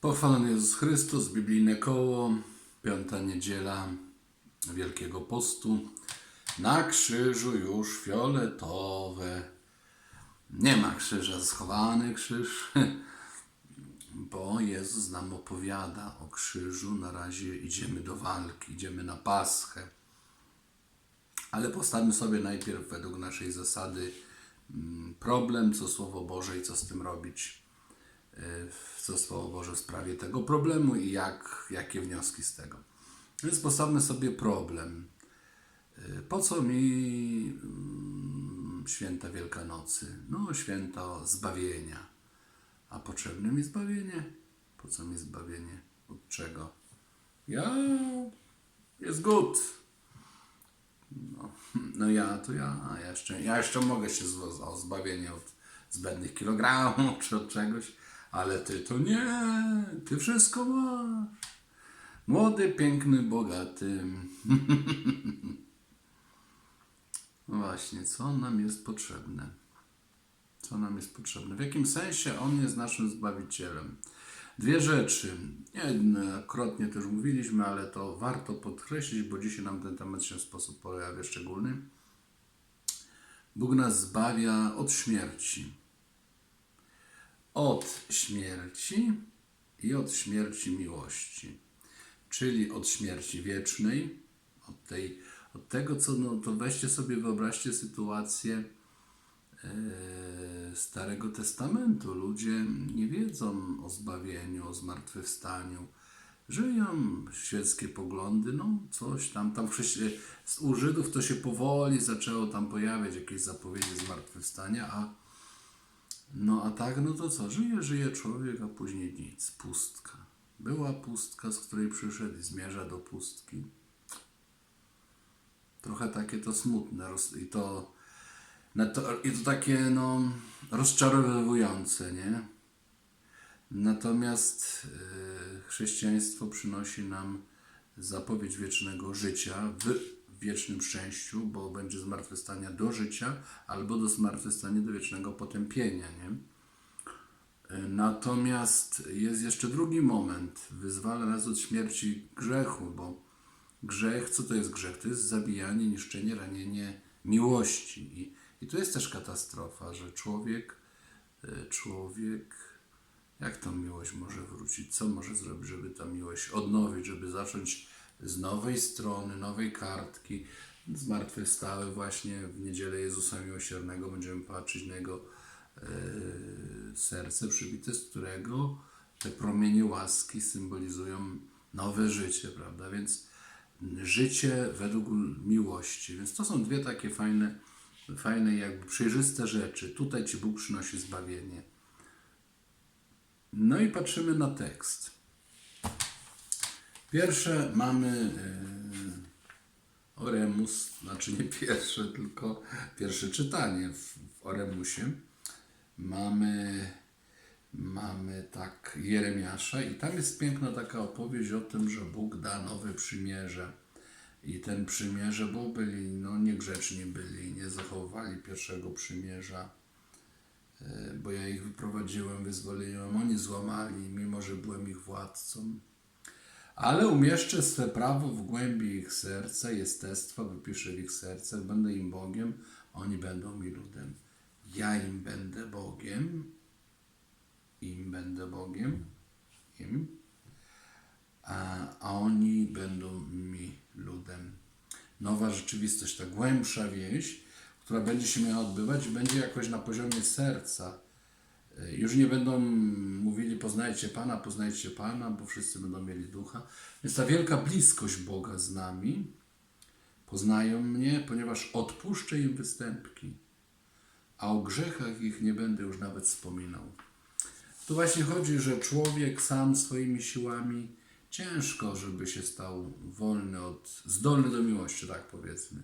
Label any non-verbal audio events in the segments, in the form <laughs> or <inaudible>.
Pochwalony Jezus Chrystus, biblijne koło, piąta niedziela Wielkiego Postu. Na krzyżu już fioletowe. Nie ma krzyża, schowany krzyż, <laughs> bo Jezus nam opowiada o krzyżu. Na razie idziemy do walki, idziemy na Paschę. Ale postawmy sobie najpierw według naszej zasady mm, problem, co Słowo Boże i co z tym robić co Słowo Boże w sprawie tego problemu i jak, jakie wnioski z tego. Więc postawmy sobie problem. Y, Po co mi mm, święta Wielkanocy? No, święto zbawienia. A potrzebne mi zbawienie? Po co mi zbawienie? Od czego? Ja jest good. No, <laughs> no ja to ja, a ja jeszcze, ja jeszcze mogę się z, o zbawienie od zbędnych kilogramów czy od czegoś, ale ty to nie, ty wszystko masz. Młody, piękny, bogaty. <laughs> No właśnie, co nam jest potrzebne? Co nam jest potrzebne? W jakim sensie On jest naszym Zbawicielem? Dwie rzeczy. Jednokrotnie też mówiliśmy, ale to warto podkreślić, bo dzisiaj nam ten temat się w sposób pojawia szczególny. Bóg nas zbawia od śmierci. Od śmierci i od śmierci miłości. Czyli od śmierci wiecznej, od, tej, od tego, co, no to weźcie sobie, wyobraźcie sytuację e, Starego Testamentu. Ludzie nie wiedzą o zbawieniu, o zmartwychwstaniu. Żyją świeckie poglądy, no coś tam, tam chrześci- u Żydów to się powoli zaczęło tam pojawiać jakieś zapowiedzi zmartwychwstania, a no a tak, no to co? Żyje, żyje człowiek, a później nic, pustka. Była pustka, z której przyszedł i zmierza do pustki. Trochę takie to smutne i to, i to takie no rozczarowujące, nie? Natomiast y, chrześcijaństwo przynosi nam zapowiedź wiecznego życia w wiecznym szczęściu, bo będzie zmartwychwstania do życia albo do zmartwychwstania do wiecznego potępienia, nie? Y, Natomiast jest jeszcze drugi moment. Wyzwala nas od śmierci grzechu, bo grzech, co to jest grzech? To jest zabijanie, niszczenie, ranienie miłości. I, i tu jest też katastrofa, że człowiek, y, człowiek, jak tą miłość może wrócić? Co może zrobić, żeby ta miłość odnowić, żeby zacząć z nowej strony, nowej kartki? Zmartwychwstały właśnie w niedzielę Jezusa Miłosiernego będziemy patrzeć na Jego e, serce przybite, z którego te promienie łaski symbolizują nowe życie, prawda? Więc życie według miłości. Więc to są dwie takie fajne, fajne jakby przejrzyste rzeczy. Tutaj Ci Bóg przynosi zbawienie. No i patrzymy na tekst. Pierwsze mamy e, Oremus, znaczy nie pierwsze, tylko pierwsze czytanie w, w Oremusie. Mamy, mamy tak Jeremiasza i tam jest piękna taka opowieść o tym, że Bóg da nowe przymierze. I ten przymierze, bo byli, no niegrzeczni byli, nie zachowali pierwszego przymierza e, bo ja ich wyprowadziłem, wyzwoliłem, oni złamali, mimo że byłem ich władcą. Ale umieszczę swe prawo w głębi ich serca, jestestwa wypiszę w ich sercach, będę im Bogiem, oni będą mi ludem. Ja im będę Bogiem, im będę Bogiem, im, a, a oni będą mi ludem. Nowa rzeczywistość, ta głębsza wieś, która będzie się miała odbywać, będzie jakoś na poziomie serca. Y, Już nie będą poznajcie Pana, poznajcie Pana, bo wszyscy będą mieli ducha. Więc ta wielka bliskość Boga z nami poznają mnie, ponieważ odpuszczę im występki, a o grzechach ich nie będę już nawet wspominał. Tu właśnie chodzi, że człowiek sam swoimi siłami ciężko, żeby się stał wolny od, zdolny do miłości, tak powiedzmy.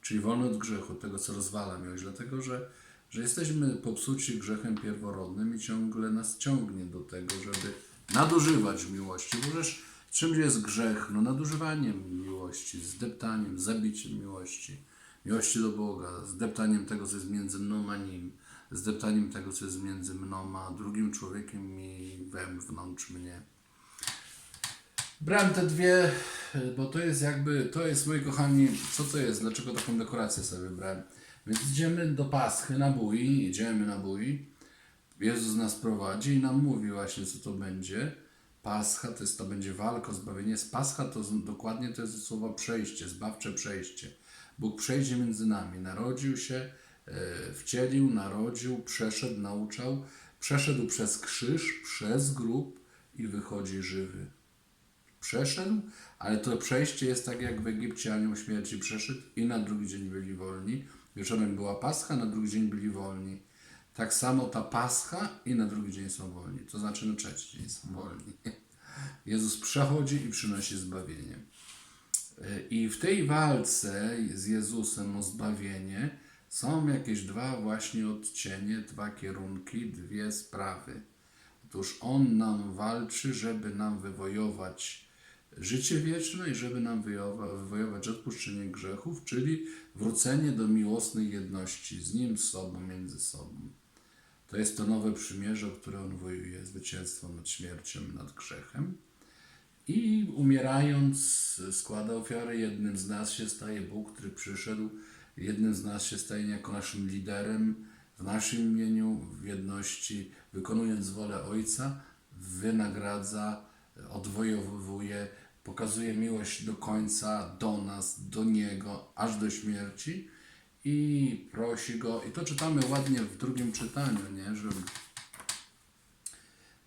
Czyli wolny od grzechu, tego co rozwala miłość, dlatego że, że jesteśmy popsuci grzechem pierworodnym i ciągle nas ciągnie do tego, żeby nadużywać miłości. Bo przecież czym jest grzech? No nadużywaniem miłości, zdeptaniem, zabiciem miłości, miłości do Boga, zdeptaniem tego, co jest między mną a Nim, zdeptaniem tego, co jest między mną a drugim człowiekiem i wewnątrz mnie. Brałem te dwie, bo to jest jakby, to jest moi kochani, co to jest, dlaczego taką dekorację sobie wybrałem. Więc idziemy do Paschy na bój, idziemy na bój. Jezus nas prowadzi i nam mówi właśnie, co to będzie. Pascha to jest, to będzie walka o zbawienie. Z Pascha to dokładnie to jest słowo przejście, zbawcze przejście. Bóg przejdzie między nami. Narodził się, e, wcielił, narodził, przeszedł, nauczał. Przeszedł przez krzyż, przez grób i wychodzi żywy przeszedł, ale to przejście jest tak jak w Egipcie anioł śmierci przeszedł i na drugi dzień byli wolni. Wieczorem była Pascha, na drugi dzień byli wolni. Tak samo ta Pascha i na drugi dzień są wolni. To znaczy na trzeci dzień są wolni. Jezus przechodzi i przynosi zbawienie. I w tej walce z Jezusem o zbawienie są jakieś dwa właśnie odcienie, dwa kierunki, dwie sprawy. Otóż On nam walczy, żeby nam wywojować życie wieczne i żeby nam wywojować odpuszczenie grzechów, czyli wrócenie do miłosnej jedności z Nim, z sobą, między sobą. To jest to nowe przymierze, które On wojuje, zwycięstwo nad śmiercią, nad grzechem. I umierając składa ofiarę, jednym z nas się staje Bóg, który przyszedł, jednym z nas się staje jako naszym liderem, w naszym imieniu, w jedności, wykonując wolę Ojca, wynagradza, odwojowuje, pokazuje miłość do końca, do nas, do Niego, aż do śmierci i prosi Go, i to czytamy ładnie w drugim czytaniu, nie, że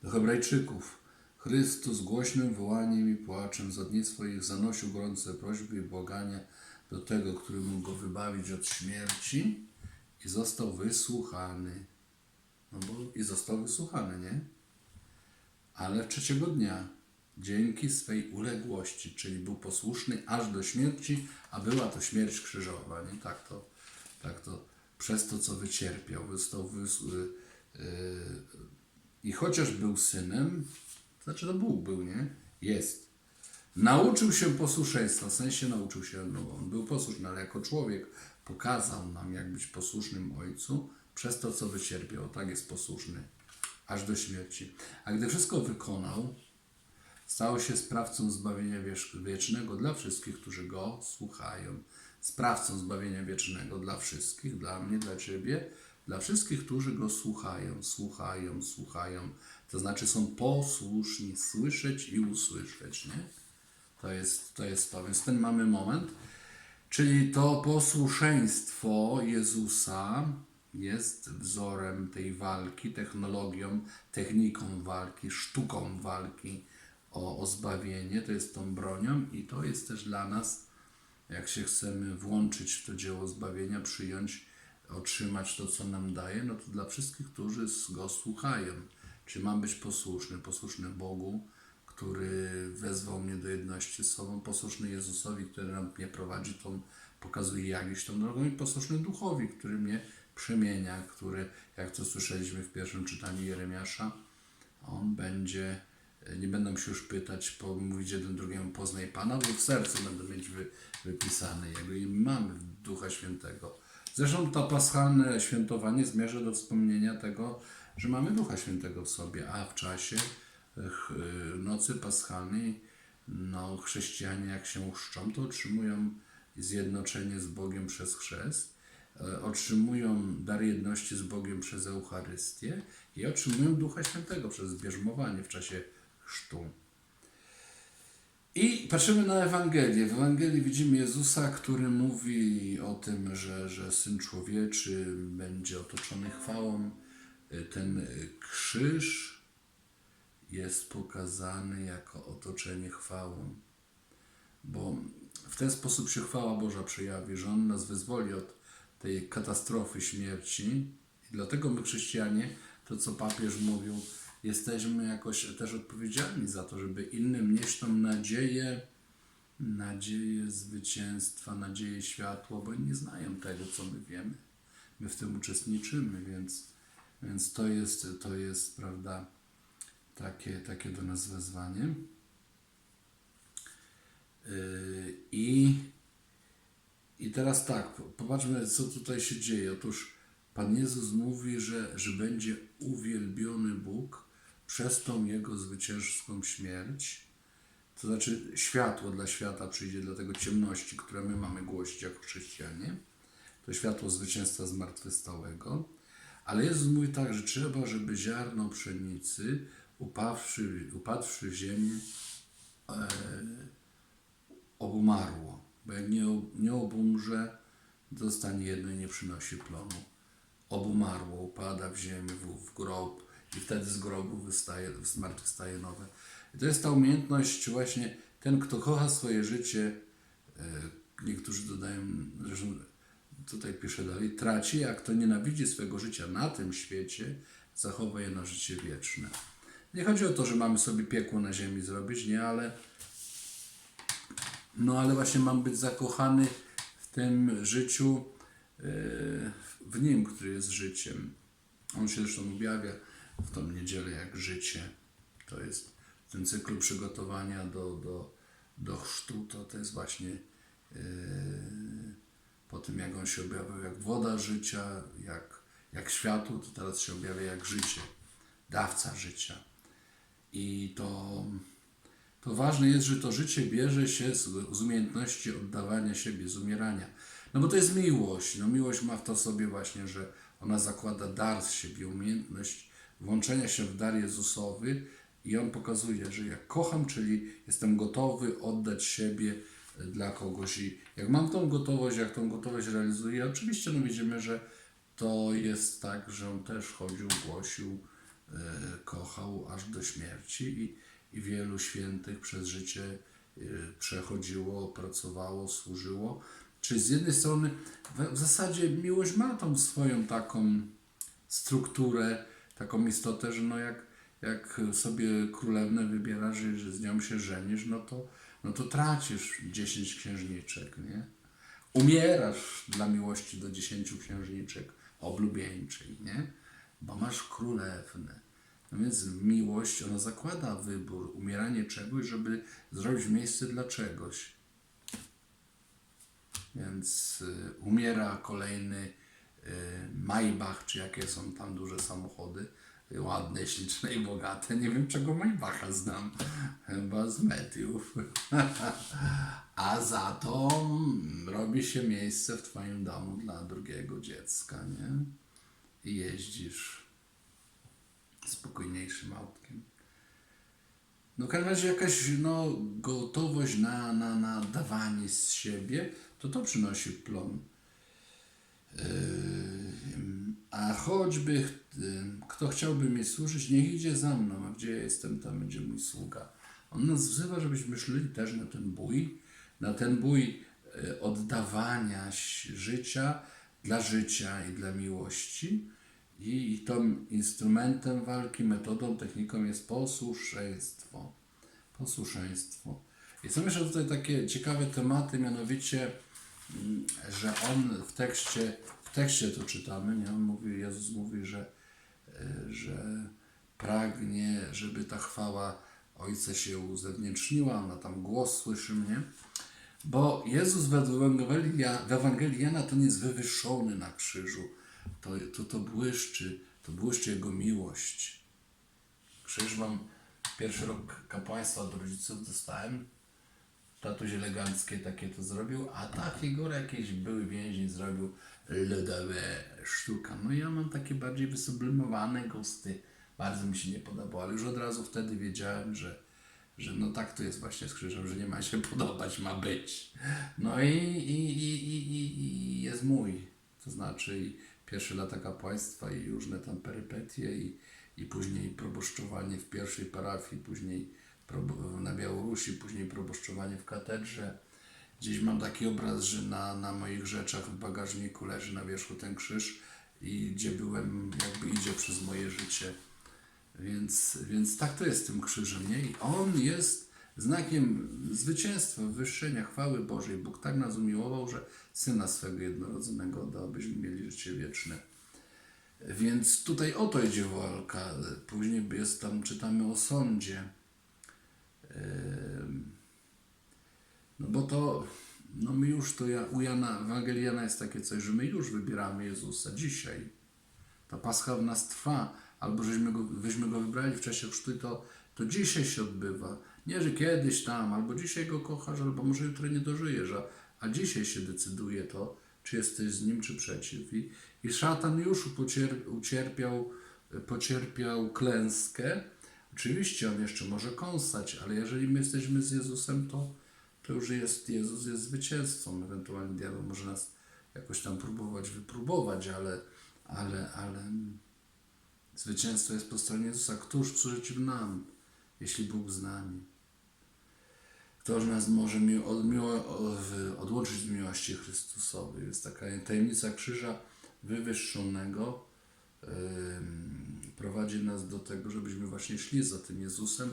do Hebrajczyków. Chrystus głośnym wołaniem i płaczem za dni swoich zanosił gorące prośby i błagania do tego, który mógł go wybawić od śmierci i został wysłuchany. No bo i został wysłuchany, nie? Ale trzeciego dnia, dzięki swej uległości, czyli był posłuszny aż do śmierci, a była to śmierć krzyżowa, nie? Tak to, tak to przez to, co wycierpiał, został wys- y, y, i chociaż był synem, to znaczy to Bóg był, nie? Jest. Nauczył się posłuszeństwa, w sensie nauczył się, no on był posłuszny, ale jako człowiek pokazał nam, jak być posłusznym Ojcu przez to, co wycierpiał. Tak jest posłuszny, aż do śmierci. A gdy wszystko wykonał, stał się sprawcą zbawienia wiecznego dla wszystkich, którzy Go słuchają. Sprawcą zbawienia wiecznego dla wszystkich, dla mnie, dla Ciebie, dla wszystkich, którzy Go słuchają, słuchają, słuchają. To znaczy są posłuszni, słyszeć i usłyszeć, nie? To jest, to jest to. Więc ten mamy moment. Czyli to posłuszeństwo Jezusa jest wzorem tej walki, technologią, techniką walki, sztuką walki o, o zbawienie. To jest tą bronią i to jest też dla nas, jak się chcemy włączyć w to dzieło zbawienia, przyjąć, otrzymać to, co nam daje, no to dla wszystkich, którzy Go słuchają. Czyli mam być posłuszny, posłuszny Bogu, który wezwał mnie do jedności z sobą, posłuszny Jezusowi, który nam mnie prowadzi, tą, pokazuje jak iść tą drogą i posłuszny Duchowi, który mnie przemienia, który, jak to słyszeliśmy w pierwszym czytaniu Jeremiasza, on będzie, nie będą się już pytać, po, mówić jeden drugiemu poznaj Pana, bo w sercu będą mieć wy, wypisane Jego i mamy Ducha Świętego. Zresztą to paschalne świętowanie zmierza do wspomnienia tego, że mamy Ducha Świętego w sobie, a w czasie ch- nocy paschalnej no, chrześcijanie jak się chrzczą, to otrzymują zjednoczenie z Bogiem przez chrzest, e, otrzymują dar jedności z Bogiem przez Eucharystię i otrzymują Ducha Świętego przez bierzmowanie w czasie chrztu. I patrzymy na Ewangelię. W Ewangelii widzimy Jezusa, który mówi o tym, że, że Syn Człowieczy będzie otoczony chwałą. Ten krzyż jest pokazany jako otoczenie chwałą, bo w ten sposób się chwała Boża przejawi, że On nas wyzwoli od tej katastrofy śmierci. I dlatego my, chrześcijanie, to co papież mówił, jesteśmy jakoś też odpowiedzialni za to, żeby innym nieść tą nadzieję, nadzieję zwycięstwa, nadzieję światła, bo nie znają tego, co my wiemy. My w tym uczestniczymy, więc, więc to jest, to jest, prawda, takie, takie do nas wezwanie. Yy, I, I teraz tak, popatrzmy, co tutaj się dzieje. Otóż Pan Jezus mówi, że, że będzie uwielbiony Bóg przez tą Jego zwycięską śmierć. To znaczy światło dla świata przyjdzie, dla tego ciemności, które my mamy głosić jako chrześcijanie. To światło zwycięstwa zmartwychwstałego. Ale Jezus mówi tak, że trzeba, żeby ziarno pszenicy upawszy, upadłszy w ziemię e, obumarło. Bo jak nie, nie obumrze, zostanie jedno i nie przynosi plonu. Obumarło, upada w ziemię, w, w grob i wtedy z grobu wystaje, zmartwychwstaje nowe. I to jest ta umiejętność właśnie, ten kto kocha swoje życie, e, niektórzy dodają, zresztą tutaj pisze dalej, traci, jak kto nienawidzi swojego życia na tym świecie, zachowa je na życie wieczne. Nie chodzi o to, że mamy sobie piekło na ziemi zrobić, nie, ale no ale właśnie mam być zakochany w tym życiu, e, w nim, który jest życiem. On się zresztą objawia w tą niedzielę jak życie. To jest w tym cyklu przygotowania do, do, do chrztu, to, to jest właśnie e, po tym, jak on się objawił jak woda życia, jak, jak światło, to teraz się objawia jak życie, dawca życia. I to, to ważne jest, że to życie bierze się z, z umiejętności oddawania siebie, z umierania. No bo to jest miłość. No miłość ma w to sobie właśnie, że ona zakłada dar z siebie, umiejętność włączenia się w dar Jezusowy i on pokazuje, że jak kocham, czyli jestem gotowy oddać siebie dla kogoś i jak mam tą gotowość, jak tą gotowość realizuję, oczywiście no widzimy, że to jest tak, że on też chodził, głosił, e, kochał aż do śmierci i, i wielu świętych przez życie e, przechodziło, pracowało, służyło. Czyli z jednej strony w, w zasadzie miłość ma tą swoją taką strukturę, taką istotę, że no jak, jak sobie królewnę wybierasz i że z nią się żenisz, no to, no to tracisz 10 księżniczek, nie? Umierasz dla miłości do 10 księżniczek oblubieńczej, nie? Bo masz królewnę. No więc miłość, ona zakłada wybór, umieranie czegoś, żeby zrobić miejsce dla czegoś. Więc y, umiera kolejny Maybach, czy jakie są tam duże samochody, y, ładne, śliczne i bogate. Nie wiem, czego Maybacha znam, chyba z mediów. <laughs> A za to mm, robi się miejsce w Twoim domu dla drugiego dziecka, nie? I jeździsz spokojniejszym autkiem. No w każdym razie jakaś no, gotowość na, na, na dawanie z siebie, to to przynosi plon. A choćby kto chciałby mi służyć, niech idzie za mną, a gdzie ja jestem, tam będzie mój sługa. On nas wzywa, żebyśmy szli też na ten bój, na ten bój yy, oddawania życia dla życia i dla miłości. I, I tym instrumentem walki, metodą, techniką jest posłuszeństwo. Posłuszeństwo. I są jeszcze tutaj takie ciekawe tematy, mianowicie, że on w tekście, w tekście to czytamy, nie? On mówi, Jezus mówi, że, e, że pragnie, żeby ta chwała Ojca się uzewnętrzniła, ona tam głos słyszy mnie. Bo Jezus według Ewangelia, w Ewangelii Jana to nie jest wywyższony na krzyżu. To, to, to błyszczy, to błyszczy Jego miłość. Krzyż mam pierwszy rok kapłaństwa od rodziców dostałem. Tatuś eleganckie takie to zrobił, a ta figura jakiś były więzień zrobił lodowe sztuka. No ja mam takie bardziej wysublimowane gusty. Bardzo mi się nie podobało, ale już od razu wtedy wiedziałem, że, że no tak to jest właśnie z krzyżem, że nie ma się podobać, ma być. No i, i, i, i, i- i jest mój. To znaczy pierwsze lata kapłaństwa i różne tam perypetie i, i później proboszczowanie w pierwszej parafii, później na Białorusi, później proboszczowanie w katedrze. Gdzieś mam taki obraz, że na, na moich rzeczach w bagażniku leży na wierzchu ten krzyż i gdzie byłem, jakby idzie przez moje życie. Więc, więc tak to jest z tym krzyżem, nie? I on jest znakiem zwycięstwa, wywyższenia chwały Bożej. Bóg tak nas umiłował, że Syna swego jednorodzonego oddał, abyśmy mieli życie wieczne. Więc tutaj o to idzie walka. Później jest tam, czytamy o sądzie. No bo to, no my już to, ja, u Jana, Ewangelii Jana jest takie coś, że my już wybieramy Jezusa dzisiaj. ta Pascha w nas trwa, albo żeśmy go, wyśmy go wybrali w czasie chrztu, to, to dzisiaj się odbywa. Nie, że kiedyś tam, albo dzisiaj go kochasz, albo może jutro nie dożyjesz, a, a dzisiaj się decyduje to, czy jesteś z nim, czy przeciw. I, i szatan już pocier, ucierpiał, pocierpiał klęskę. Oczywiście on jeszcze może kąsać, ale jeżeli my jesteśmy z Jezusem, to, to już jest Jezus jest zwycięzcą. Ewentualnie diabeł może nas jakoś tam próbować wypróbować, ale, ale, ale zwycięstwo jest po stronie Jezusa. Któż przeciw nam, jeśli Bóg z nami? Kto nas może mi od, od, odłączyć z miłości Chrystusowej? Jest taka tajemnica krzyża wywyższonego. ym, prowadzi nas do tego, żebyśmy właśnie szli za tym Jezusem,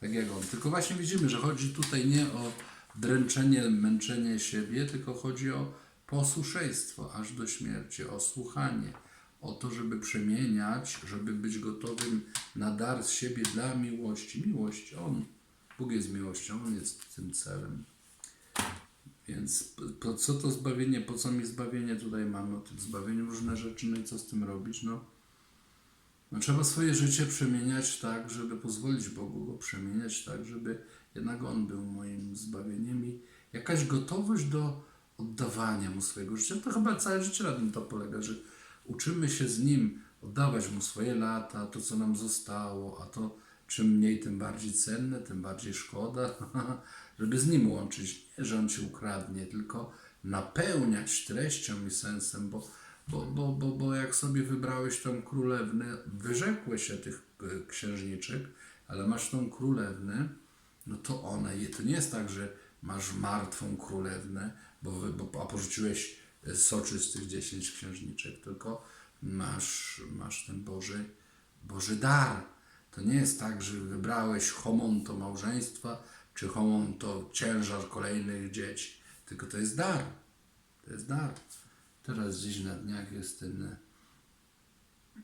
tak jak On. Tylko właśnie widzimy, że chodzi tutaj nie o dręczenie, męczenie siebie, tylko chodzi o posłuszeństwo aż do śmierci, o słuchanie, o to, żeby przemieniać, żeby być gotowym na dar z siebie dla miłości. Miłość, On, Bóg jest miłością, On jest tym celem. Więc po, co to zbawienie, po co mi zbawienie tutaj mamy? O tym zbawieniu różne rzeczy, no i co z tym robić? No, no trzeba swoje życie przemieniać tak, żeby pozwolić Bogu go przemieniać tak, żeby jednak On był moim zbawieniem i jakaś gotowość do oddawania Mu swojego życia. To chyba całe życie na tym to polega, że uczymy się z Nim oddawać Mu swoje lata, to co nam zostało, a to czym mniej, tym bardziej cenne, tym bardziej szkoda, <laughs> żeby z Nim łączyć. Nie, że On Ci ukradnie, tylko napełniać treścią i sensem, bo, bo, bo, bo, bo jak sobie wybrałeś tą królewnę, wyrzekłeś się tych y, księżniczek, ale masz tą królewnę, no to je- to nie jest tak, że masz martwą królewnę, bo, bo a porzuciłeś e, soczystych dziesięć księżniczek, tylko masz, masz ten Boży, Boży dar. To nie jest tak, że wybrałeś homonto małżeństwa, czy homonto ciężar kolejnych dzieci, tylko to jest dar. To jest dar. Teraz gdzieś na dniach jest ten e,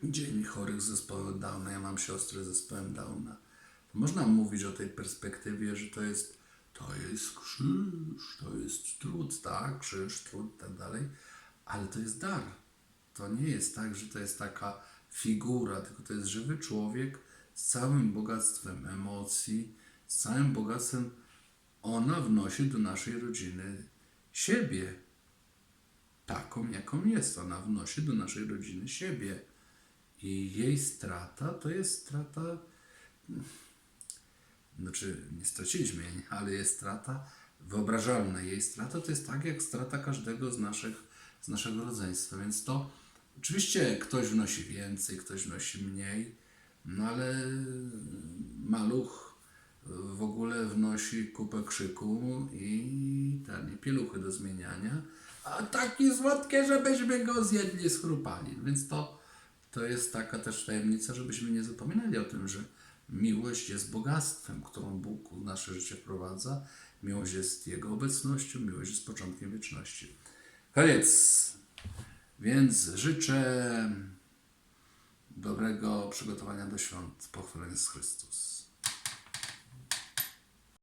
Dzień chorych z zespołem Downa. Ja mam siostrę z zespołem Downa. Można mówić o tej perspektywie, że to jest, to jest krzyż, to jest trud, tak? Krzyż, trud, tak dalej. Ale to jest dar. To nie jest tak, że to jest taka figura, tylko to jest żywy człowiek z całym bogactwem emocji, z całym bogactwem. Ona wnosi do naszej rodziny siebie, taką, jaką jest. Ona wnosi do naszej rodziny siebie. I jej strata to jest strata. Znaczy, nie straciliśmy jej, ale jest strata wyobrażalna. Jej strata to jest tak jak strata każdego z, naszych, z naszego rodzeństwa. Więc to oczywiście ktoś wnosi więcej, ktoś wnosi mniej, no ale maluch w ogóle wnosi kupę krzyku i ten, i pieluchy do zmieniania, a takie słodkie, żebyśmy go zjedli, schrupali. Więc to, to jest taka też tajemnica, żebyśmy nie zapominali o tym, że miłość jest bogactwem, którą Bóg w nasze życie wprowadza. Miłość jest Jego obecnością, miłość jest początkiem wieczności. Koniec. Więc życzę dobrego przygotowania do świąt. Pochwalony jest Chrystus.